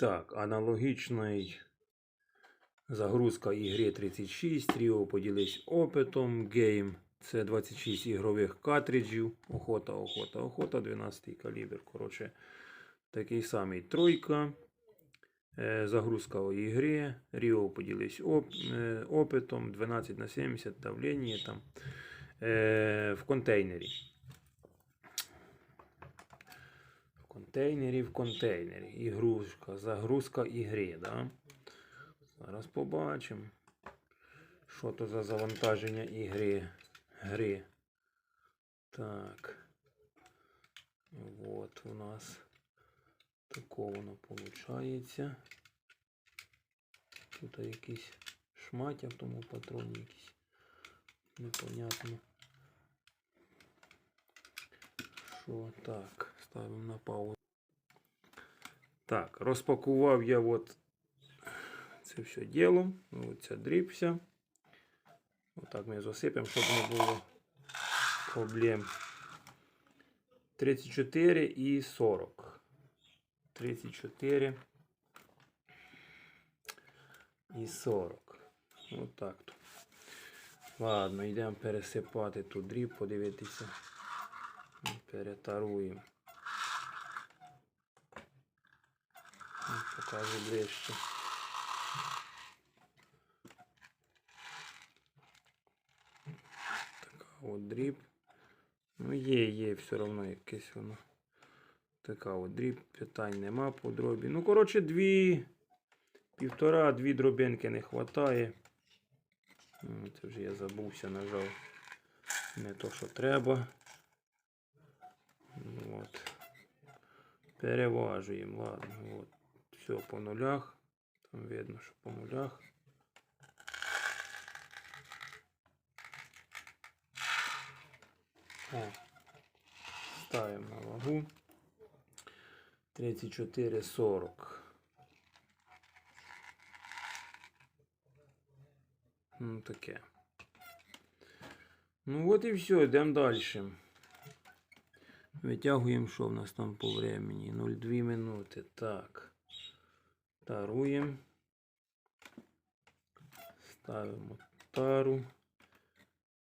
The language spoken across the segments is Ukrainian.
Так, аналогічний загрузка ігри 36. Тріо поділись опитом. Гейм. Це 26 ігрових картриджів. Охота, охота, охота, 12 калібр. Коротше, такий самий тройка. Е, Загрузка у ігри. Ріо поділись е, опитом. 12 на 70 давлення там. Е, в контейнері. В контейнері, в контейнері. Ігрушка, загрузка ігри, да? Зараз побачимо. Що то за завантаження ігри. Гри. Так. Вот у нас тако воно виходить. Тут якісь шмаття в тому патроні якісь. Непонятно. Що так, ставимо на паузу. Так, розпакував я от це все діло. Оця дрібся. Отак ми засипемо, щоб не було проблем. 34 і 40. 34 і 40. Отак то. Ладно, йдемо пересипати ту дріб, подивитися. Перетаруємо. Покажу ближче. Така от дріб. Ну, є, є, все одно якесь воно. Така от дріб, питань нема по дробі. Ну, коротше, дві, півтора-дві дробинки не вистачає. Це вже я забувся, нажав. Не то, що треба. Ну, От. Переважуємо, ладно. От. Все по нулях. Там видно, що по нулях. О. Ставимо на вагу. 34,40. Ну таке. Ну от і все, йдемо далі. Витягуємо, що в нас там по времени. 0,2 минути. Так. Таруємо. Ставимо тару.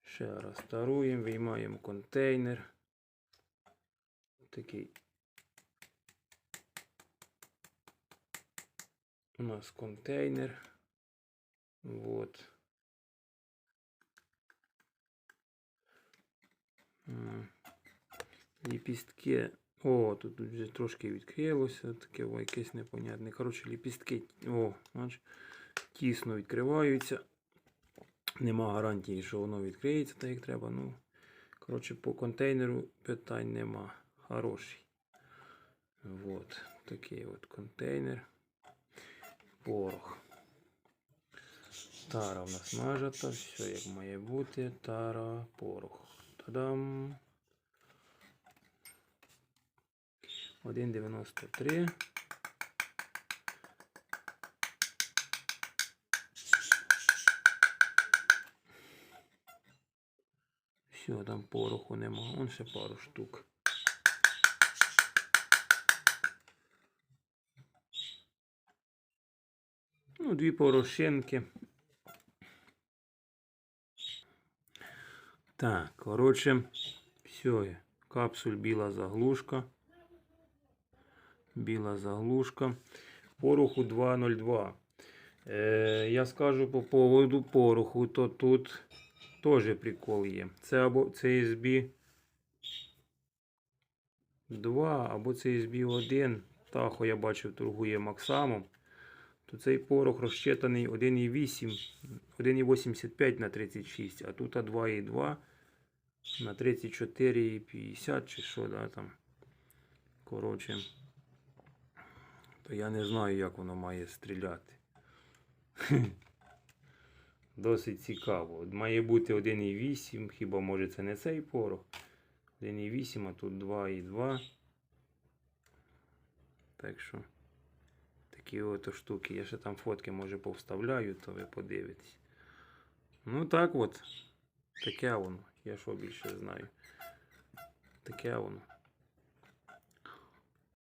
Ще раз таруємо, виймаємо контейнер. Такий. У нас контейнер. Вот. М. О, тут вже трошки відкрилося, таке о, якесь непонятне. Коротше, ліпістки. О, бач, тісно відкриваються. Нема гарантії, що воно відкриється так, як треба. Ну, коротше, по контейнеру питань нема. Хороший. Вот. Такий от контейнер. Порох. Тара в нас нажата, все як має бути. Тара, порох. Та-дам! 1,93. Все, там пороху нема. Он ще пару штук. Ну, дві порошинки. Так, коротше, все. Капсуль біла заглушка. Біла заглушка. Пороху 2,02. Е, я скажу по поводу пороху, то тут теж прикол є. Це або CSB 2, або CSB 1. Тахо я бачив, торгує Максамом. То цей порох розчитаний 1,8, 1,85 на 36, а тут 2,2 на 34,50 чи що, да, там. Коротше, то я не знаю, як воно має стріляти. Досить цікаво. Має бути 1,8, хіба може це не цей порох. 1,8, а тут 2,2. Так що такі от штуки. Я ще там фотки може повставляю, то ви подивитесь. Ну так от. Таке воно. Я що більше знаю. Таке воно.